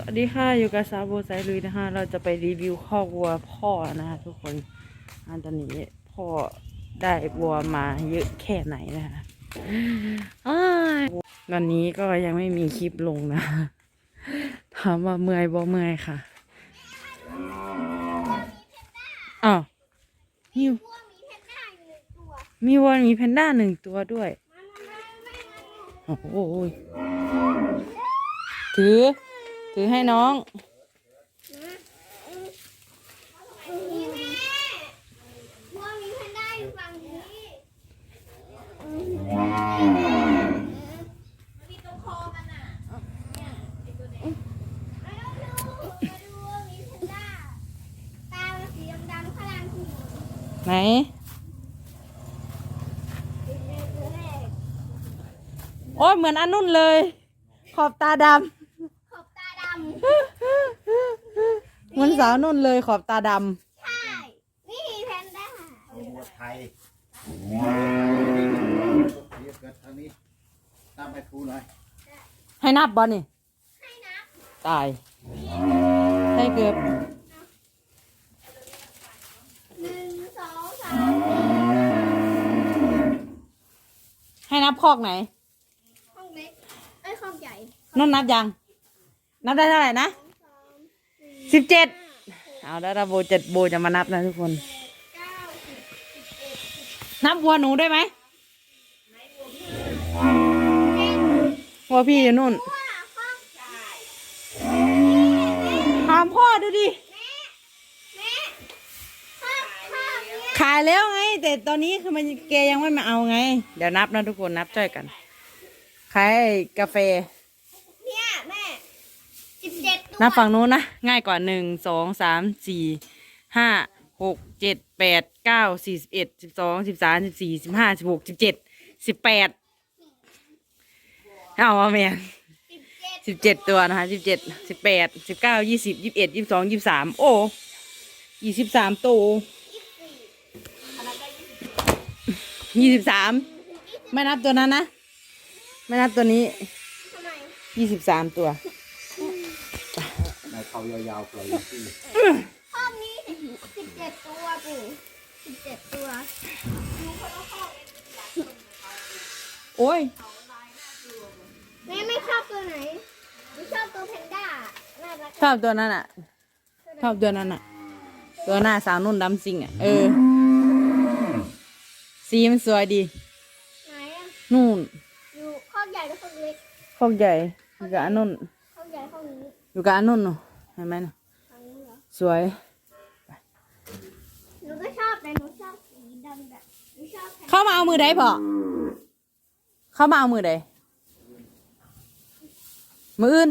สวัสดีค่ะอยู่กับซาโบไซลุยนะคะเราจะไปรีวิวข้อกวัวพ่อนะคะทุกคนอันตอนนี้พ่อได้วัวมาเยอะแค่ไหนนะคะอ้ายวันนี้ก็ยังไม่มีคลิปลงนะถามว่าเมื่อยบ่เมื่อยค่ะอ้าวมีมีวัวมีแพนด้าหนึ่งตัวด้วยโอ้โหถือ ถือให้น้องมีแม่พวกมีแพนด้าอยู่ฝั่งนี้มีตรงคอมันอะมาดูมาดูมีแพนด้ตาสีดำๆข้างล่างสีไหน โอ้ยเหมือนอันนุ่นเลย ขอบตาดขอบตาดำ เหมือนสาวนุ่นเลยขอบตาดำใช่นี่แพนด้าวัวไทยเรียกกันทางนี้ตามไปครูหน่อยำให้นับบอลนี่ให้นับตายให้เกือบหนึ่งสองสามให้นับคอกไหนห้องเล็กเอ้ยห้องใหญ่ นุ่นนับยัง นับได้เท่าไหร่นะ สิบเจ็ดห้าหกเอาแล้วถ้าโบเจ็ดโบจะมานับนะทุกคน นับวัวหนูได้ไหมวัวพี่อยู่นู่นห้าห้องใหญ่ถามพ่อดูดิ ขายแล้วไง แต่ตอนนี้คือมันแกยังไม่มาเอาไง เดี๋ยวนับนะทุกคนนับช่วยกัน ขายกาแฟ เนี่ยแม่สิบเจ็ดตัว นับฝั่งนู้นนะ ง่ายกว่าหนึ่งสองสามสี่ห้าหกเจ็ดแปดเก้าสี่สิบเอ็ดสิบสองสิบสามสิบสี่สิบห้าสิบหกสิบเจ็ดสิบแปดเอาว่าแม่สิบเจ็ดตัวนะคะสิบเจ็ดสิบแปดสิบเก้ายี่สิบยี่สิบเอ็ดยี่สิบสองยี่สิบสามโอ้ยี่สิบสามตัวยี่สิบสามไม่นับตัวนั้นนะ ไม่นับตัวนี้ยี่สิบสามตัว เขายาวๆปล่อยที่ห้องนี้สิบเจ็ดตัวปู่สิบเจ็ดตัวดูคนละห้องโอ้ยแม่ไม่ชอบตัวไหนไม่ชอบตัวแพนด้าน่ารักชอบตัวนั้นอะ ชอบตัวนั้นอะ ตัวหน้าสาวนุ่นดำซิงอะ เออ สีมันสวยดี ไหนอะ นู่น อยู่ห้องใหญ่หรือห้องเล็กคอใหญ่อยู่กับอันนุ่นห้องใหญ่ห้องนี้อยู่กับอันนุ่นเนอะ ห็นไหมน่ะห้องนี้เหรอสวย หนูก็ชอบแต่หนูชอบสีดำแบบหนูชอบแพนเข้ามาเอามือใดพอเข้ามาเอามือใดมืออื่น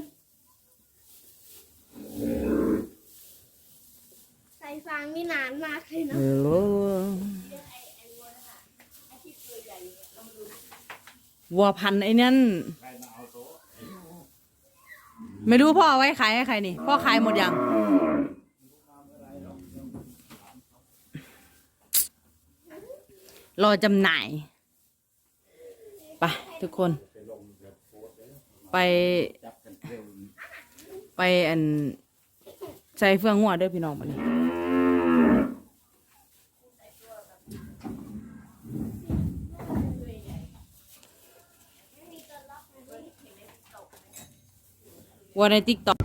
ใส่ฟางนี่นานมากเลยเอเนาะอวัวพันธุ์ไอ้นั่น ไไม่รู้พ่อเอาไว้ขายให้ใครนี่ พ่อขายหมดยัง รอจำหน่าย ไปทุกคน ไป ไปอันใส่เฟื่องหัวเด้อพี่น้องมานี่ วัวในติ๊กต็อก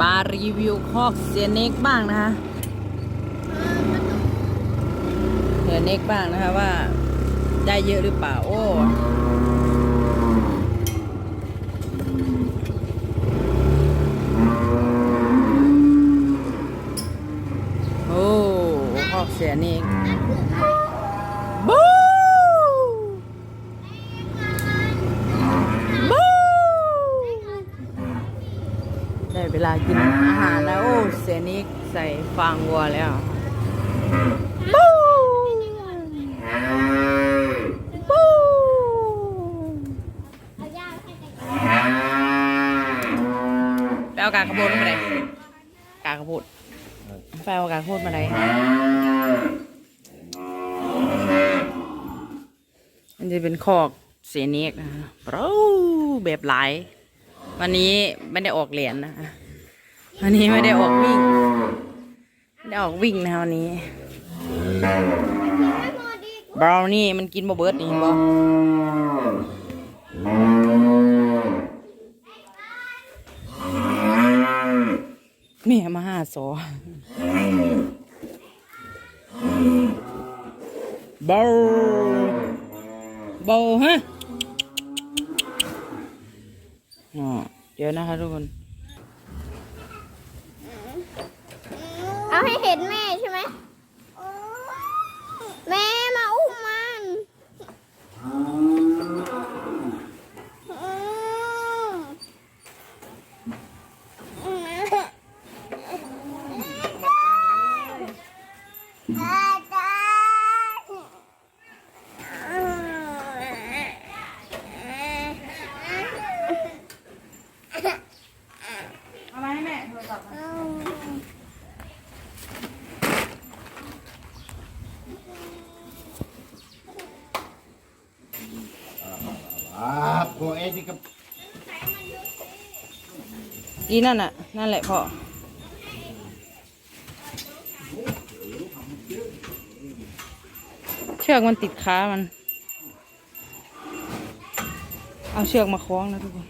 มารีวิวคอกเซียเน็กบ้างนะคะเซียเน็กบ้างนะคะว่า ได้เยอะหรือเปล่าโอ้โอ้คอกเสียเน็กบูบูได้เว ลากินอาหารแล้ว โอ้ เสียน็กใส่ฟางวัวแล้วบูบูเอาย่าให้ไก่ไปเอากากระโปดมาไหนกากระโปดไปเอากากระโปดมาไหนมันจะเป็นคอกเสียเน็กนะโปรแบบหลาย วันนี้ไม่ได้ออกเหรียญนะคะ อันนี้ไม่ได้ออกวิ่งไม่ได้ออกวิ่งนะคะวันนี้ไม่หมดอีกบราวนี่มันกินบ่เบิดนี่เห็นบ่แม่มาหาสอเบาเบาฮะอ๋อเดี๋ยวนะคะทุกคน เอา ให้เห็นแม่ใช่ไหมแม่มาอุ้มมัน嗯เอามาให้แม่โทรศัพท์ อ่า พวกเอ็ดนี่ก็อีนั่นน่ะ นั่นแหละพ่อเชือกมันติดขามัน เอาเชือกมาคล้องนะทุกคน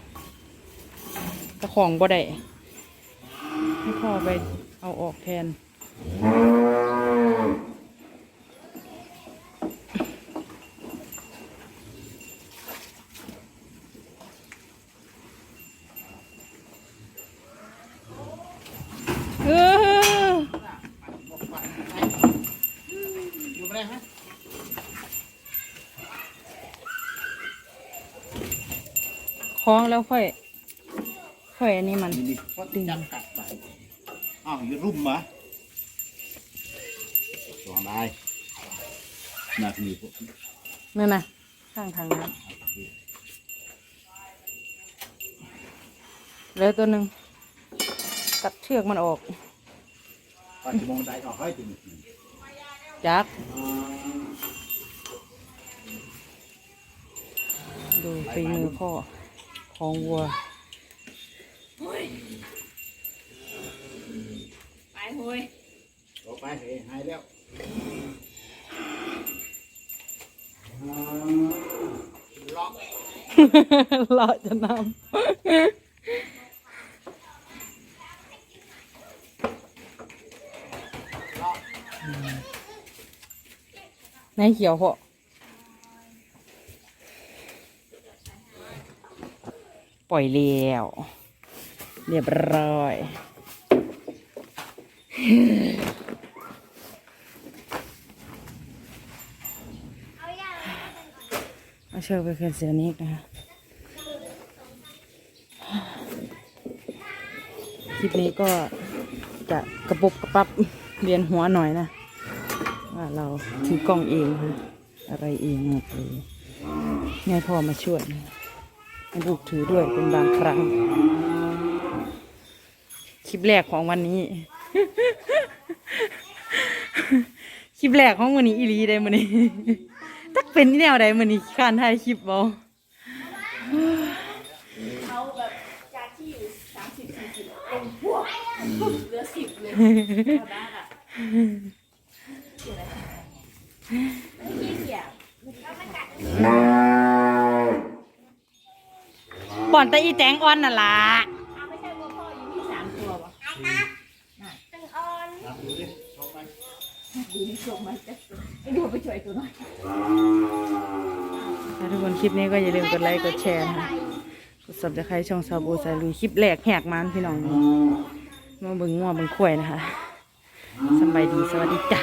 ตะของบ่ได้ให้พ่อไปเอาออกแทน เออ อยู่ไม่ได้ฮะ ค ล้องแล้วค่อย ค่อยอันนี้มันนี่นี่พอดึงจับกัดไปอ้าวอยู่รุ่มมะสองได้นาทีพวกนั่นน่ะข้างทางน้ำเหลือตัวหนึ่งตัดเชือกมันออกปัจจุบันได้ออกให้ถึงจักดูฝีมือพ่อ ของวัวออกไปเฮ้ยหายแล้วเลาะจะนำในเขียวพ่อ ปล่อยเลี้ยวเรียบร้อย เอาเชือกไปคืนเสียนิกนะคะคลิปนี้ก็จะกระปุบกระปับเวียนหัวหน่อยนะ ว่าเราถือกล้องเอง อะไรเองหมดเลยพ่อมาช่วย ให้ลูกถือด้วยเป็นบางครั้ง คลิปแรกของวันนี้ คลิปแรกของวันนี้อีหลีได้มันนี้ตักเป็นแนวใดมันนี้ขานถ่ายคลิปบ่เขาแบบจากที่อยู่สามสิบสี่สิบลงพวกเหลือสิบเลยเอาได้อะเกี่ยวอะไรไม่ขี้เกีย จป่อนแตะอีแตงอ่อนน่ะล่ะเอาไม่ใช่ว่าพ่ออยู่ที่สามตัววะตึงออนนับดูดิชกไหมดูนี่ส่งมาจะไปดูไปช่วยตัวหน่อยถ้าทุกคนคลิปนี้ก็อย่าลืมกดไลค์กดแชร์นะคะกด subscribe ช่องซาบูซาลุยคลิปแรกแหกมันพี่น้องมาเบิ่งงัวเบิ่งข่วยนะคะสำบายดีสวัสดีจ้ะ